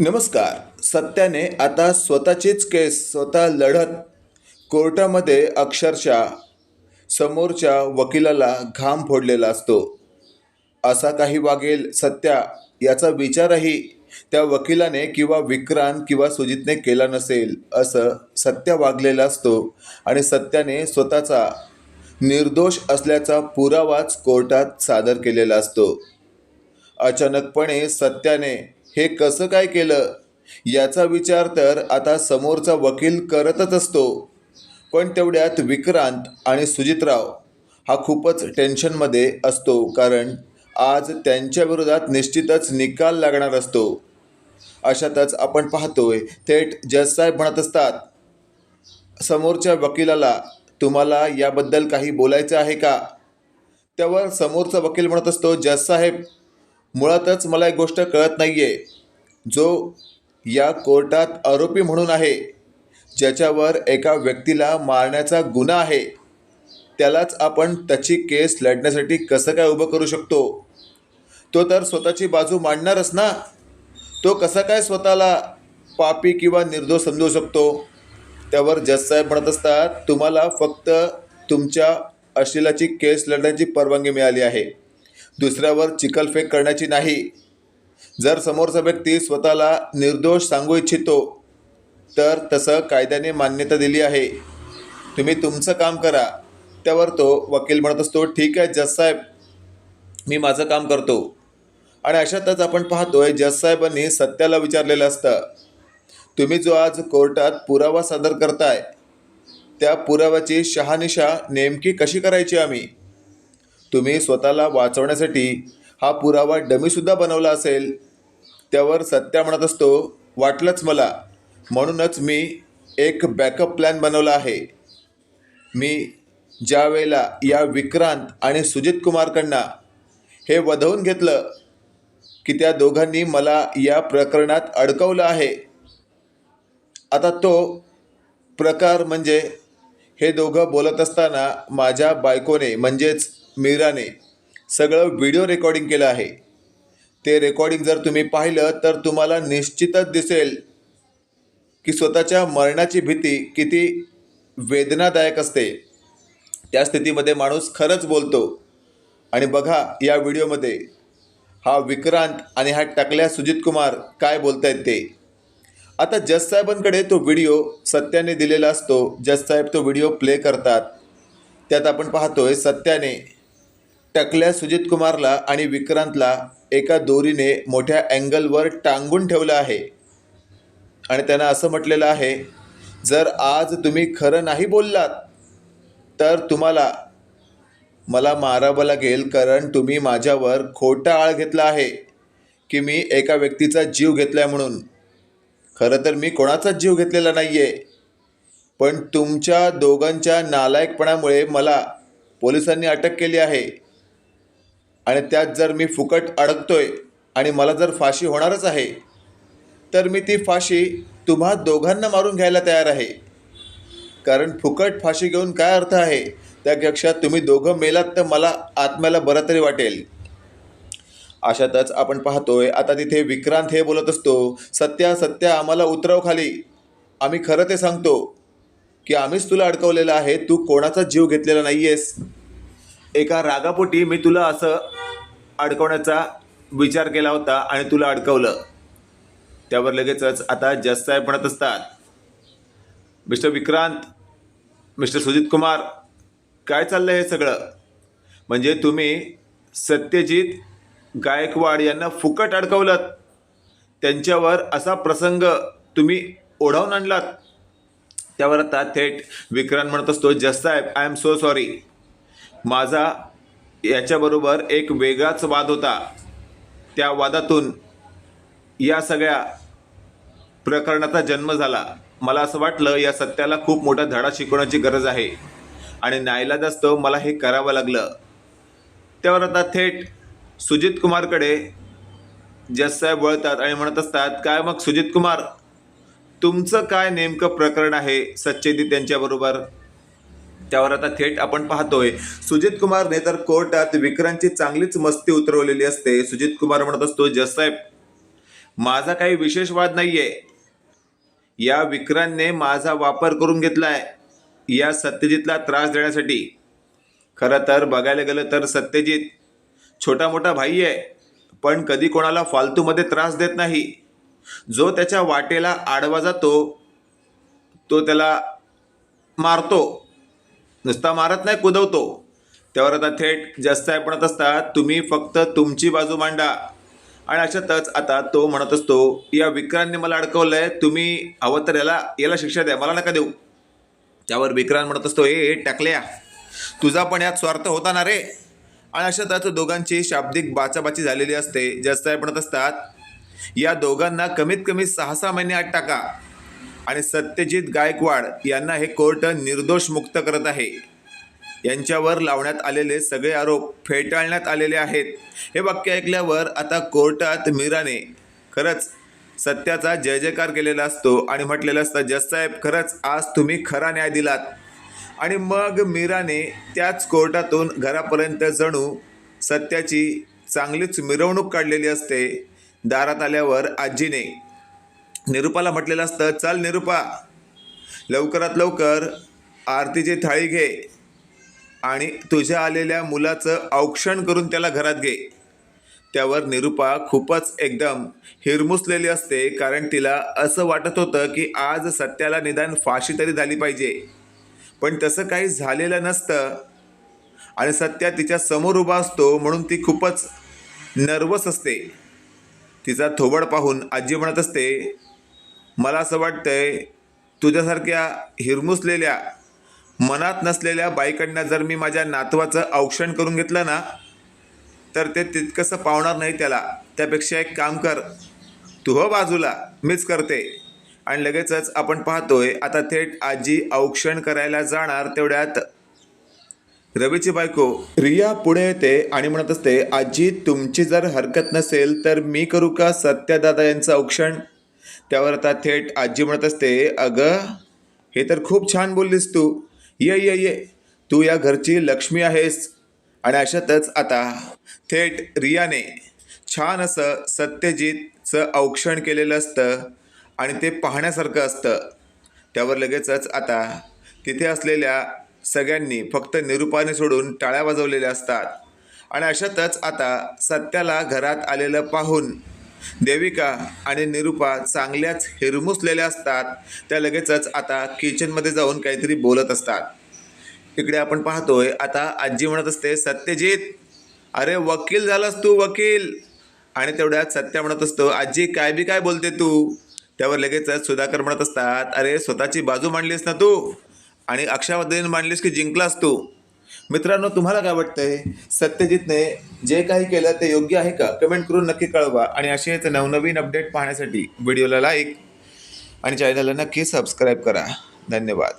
नमस्कार. सत्याने आता स्वतःचीच केस स्वतः लढत कोर्टामध्ये अक्षरशः समोरच्या वकिलाला घाम फोडलेला असतो. असा काही वागेल सत्या याचा विचारही त्या वकिलाने किंवा विक्रांत किंवा सुजितने केला नसेल असं सत्य वागलेला असतो आणि सत्याने स्वतःचा निर्दोष असल्याचा पुरावाच कोर्टात सादर केलेला असतो. अचानकपणे सत्याने हे कसं काय केलं? याचा विचार तर आता समोरचा वकील करतच असतो. पण तेवढ्यात विक्रांत आणि सुजितराव हा खूपच टेन्शनमध्ये असतो कारण आज त्यांच्या विरोधात निश्चितच निकाल लागणार असतो. अशातच आपण पाहतोय थेट जससाहेब म्हणत असतात समोरच्या वकिलाला तुम्हाला याबद्दल काही बोलायचं आहे का? त्यावर समोरचा वकील म्हणत असतो जससाहेब साहेब मुळातच मला एक गोष्ट कळत नाही आहे जो या कोर्टात आरोपी म्हणून आहे ज्याच्यावर एका व्यक्तीला मारण्याचा गुन्हा आहे त्यालाच आपण त्याची केस लढण्यासाठी कसं काय उभं करू शकतो? तो तर स्वतःची बाजू मांडणारच ना? तो कसा काय स्वतःला पापी किंवा निर्दोष समजू शकतो? त्यावर जज साहेब म्हणत असतात तुम्हाला फक्त तुमच्या अशिलाची केस लढण्याची परवानगी मिळाली आहे. दुसऱ्यावर चिकलफेक करण्याची नाही. जर समोरचा व्यक्ती स्वतःला निर्दोष सांगू इच्छितो तर तसं कायद्याने मान्यता दिली आहे. तुम्ही तुमचं काम करा. त्यावर तो वकील म्हणत असतो ठीक आहे जज साहेब मी माझं काम करतो. आणि अशातच आपण पाहतोय जज साहेबांनी सत्याला विचारलेलं असतं तुम्ही जो आज कोर्टात पुरावा सादर करताय त्या पुराव्याची शहानिशा नेमकी कशी करायची आम्ही? तुम्ही स्वतःला वाचवण्यासाठी हा पुरावा डमीसुद्धा बनवला असेल त्यावर सत्या म्हणत असतो वाटलंच मला. म्हणूनच मी एक बॅकअप प्लॅन बनवला आहे. मी ज्या वेळेला या विक्रांत आणि सुजित कुमारकडनं हे वधवून घेतलं की त्या दोघांनी मला या प्रकरणात अडकवलं आहे. आता तो प्रकार म्हणजे हे दोघं बोलत असताना माझ्या बायकोने म्हणजेच मीराने सगळं व्हिडिओ रेकॉर्डिंग केलं आहे. ते रेकॉर्डिंग जर तुम्ही पाहिलं तर तुम्हाला निश्चितच दिसेल की स्वतःच्या मरणाची भीती किती वेदनादायक असते. त्या स्थितीमध्ये माणूस खरंच बोलतो. आणि बघा या व्हिडिओमध्ये हा विक्रांत आणि हा टकल्या सुजित कुमार काय आहेत ते. आता जस साहेबांकडे तो व्हिडिओ सत्याने दिलेला असतो. जस साहेब तो व्हिडिओ प्ले करतात. त्यात आपण पाहतोय सत्याने टकल्या सुजित कुमारला आणि विक्रांतला एका दोरीने मोठ्या अँगलवर टांगून ठेवलं आहे. आणि त्यानं असं म्हटलेलं आहे जर आज तुम्ही खरं नाही बोललात तर तुम्हाला मला मारावं लागेल कारण तुम्ही माझ्यावर खोटा आळ घेतला आहे की मी एका व्यक्तीचा जीव घेतला म्हणून. खरं तर मी कोणाचाच जीव घेतलेला नाही आहे पण तुमच्या दोघांच्या नालायकपणामुळे मला पोलिसांनी अटक केली आहे. आणि त्यात जर मी फुकट अडकतोय आणि मला जर फाशी होणारच आहे तर मी ती फाशी तुम्हा दोघांना मारून घ्यायला तयार आहे. कारण फुकट फाशी घेऊन काय अर्थ आहे? त्यापेक्षा तुम्ही दोघं मेलात तर मला आत्म्याला बरं तरी वाटेल. अशातच आपण पाहतोय आता तिथे विक्रांत हे बोलत असतो सत्या सत्या आम्हाला उतरव खाली. आम्ही खरं ते सांगतो की आम्हीच तुला अडकवलेलं आहे तू कोणाचा जीव घेतलेला नाही आहेस एका रागापोटी मी तुला असं अडकवण्याचा विचार केला होता आणि तुला अडकवलं. त्यावर लगेचच आता जज साहेब म्हणत असतात मिस्टर विक्रांत मिस्टर सुजित कुमार काय चाललं हे सगळं? म्हणजे तुम्ही सत्यजित गायकवाड यांना फुकट अडकवलं त्यांच्यावर असा प्रसंग तुम्ही ओढावून आणलात. त्यावर आता थेट विक्रांत म्हणत असतो जज साहेब आय एम सो सॉरी माझा याच्याबरोबर एक वेगळाच वाद होता. त्या वादातून या सगळ्या प्रकरणाचा जन्म झाला. मला असं वाटलं या सत्याला खूप मोठा धडा शिकवण्याची गरज आहे. आणि नाईलाजास्तव मला हे करावं लागलं. त्यावर आता थेट सुजित कुमारकडे जज साहेब वळतात आणि म्हणत असतात काय मग सुजित कुमार तुमचं काय नेमकं प्रकरण आहे सच्चेदी त्यांच्याबरोबर? त्यावर आता थेट आपण पाहतोय. सुजित कुमारने तर कोर्टात विक्रांतची चांगलीच मस्ती उतरवलेली असते. सुजित कुमार म्हणत असतो जससाहेब माझा काही विशेष वाद नाही आहे या विक्रांतने माझा वापर करून घेतलाय. या सत्यजितला त्रास देण्यासाठी. खरं तर बघायला गेलं तर सत्यजित छोटा मोठा भाई आहे. पण कधी कोणाला फालतूमध्ये त्रास देत नाही. जो त्याच्या वाटेला आडवा जातो तो त्याला मारतो. नुसता मारत नाही कुदवतो. त्यावर आता थेट जास्त आहे म्हणत असतात तुम्ही फक्त तुमची बाजू मांडा. आणि अशातच आता तो म्हणत असतो या विक्रांतने मला अडकवलंय तुम्ही हवं तर याला याला शिक्षा द्या मला नका देऊ. त्यावर विक्रांत म्हणत असतो हे टाकल्या तुझा पण यात स्वार्थ होता ना रे? आणि अशातच दोघांची शाब्दिक बाचाबाची झालेली असते. जास्त आहे म्हणत असतात या दोघांना कमीत कमी सहा सहा महिने आत टाका. आणि सत्यजित गायकवाड यांना हे कोर्ट निर्दोष मुक्त करत आहे. यांच्यावर लावण्यात आलेले सगळे आरोप फेटाळण्यात आलेले आहेत. हे वाक्य ऐकल्यावर आता कोर्टात मीराने खरंच सत्याचा जय जयकार केलेला असतो आणि म्हटलेलं असतं जज खरंच आज तुम्ही खरा न्याय दिलात. आणि मग मीराने त्याच कोर्टातून घरापर्यंत जणू सत्याची चांगलीच मिरवणूक काढलेली असते. दारात आल्यावर आजीने निरुपाला म्हटलेलं असतं चल निरुपा लवकरात लवकर आरतीची थाळी घे आणि तुझ्या आलेल्या मुलाचं औक्षण करून त्याला घरात घे. त्यावर निरुपा खूपच एकदम हिरमुसलेली असते कारण तिला असं वाटत होतं की आज सत्याला निदान फाशी तरी झाली पाहिजे. पण तसं काही झालेलं नसतं आणि सत्या तिच्या समोर उभा असतो म्हणून ती खूपच नर्वस असते. तिचा थोबड पाहून आजी म्हणत असते मला असं वाटतं आहे तुझ्यासारख्या हिरमुसलेल्या मनात नसलेल्या बाईकडनं जर मी माझ्या नातवाचं औक्षण करून घेतलं ना तर ते तितकंसं पावणार नाही त्याला. त्यापेक्षा एक काम कर तू हो बाजूला मीच करते. आणि लगेचच आपण पाहतोय आता थेट आजी औक्षण करायला जाणार तेवढ्यात. रवीची बायको रिया पुढे येते आणि म्हणत असते आजी तुमची जर हरकत नसेल तर मी करू का सत्यादादा यांचं औक्षण? त्यावर आता थेट आजी म्हणत असते अगं हे तर खूप छान बोललीस तू. ये ये ये. तू या घरची लक्ष्मी आहेस. आणि अशातच आता थेट रियाने छान असं सत्यजितचं औक्षण केलेलं असतं आणि ते पाहण्यासारखं असतं. त्यावर लगेचच आता तिथे असलेल्या सगळ्यांनी फक्त निरूपाने सोडून टाळ्या वाजवलेल्या असतात. आणि अशातच आता सत्याला घरात आलेलं पाहून देविका आणि निरूपा चांगल्याच हिरमुसलेल्या असतात. त्या लगेचच आता किचनमध्ये जाऊन काहीतरी बोलत असतात. इकडे आपण पाहतोय आता आजी म्हणत असते सत्यजित अरे वकील झालास तू वकील. आणि तेवढ्यात सत्या म्हणत असतो आजी काय बी काय बोलते तू? त्यावर लगेचच सुधाकर म्हणत असतात अरे स्वतःची बाजू मांडलीस ना तू? आणि अक्षाबद्दल मांडलीस की जिंकलास तू? मित्रांनो तुम्हाला काय वाटतंय? सत्यजितने जे काही केलं ते योग्य आहे का? कमेंट करून नक्की कळवा आणि असेच नवनवीन अपडेट पाहण्यासाठी व्हिडिओला लाईक आणि चॅनलला नक्की सबस्क्राईब करा. धन्यवाद.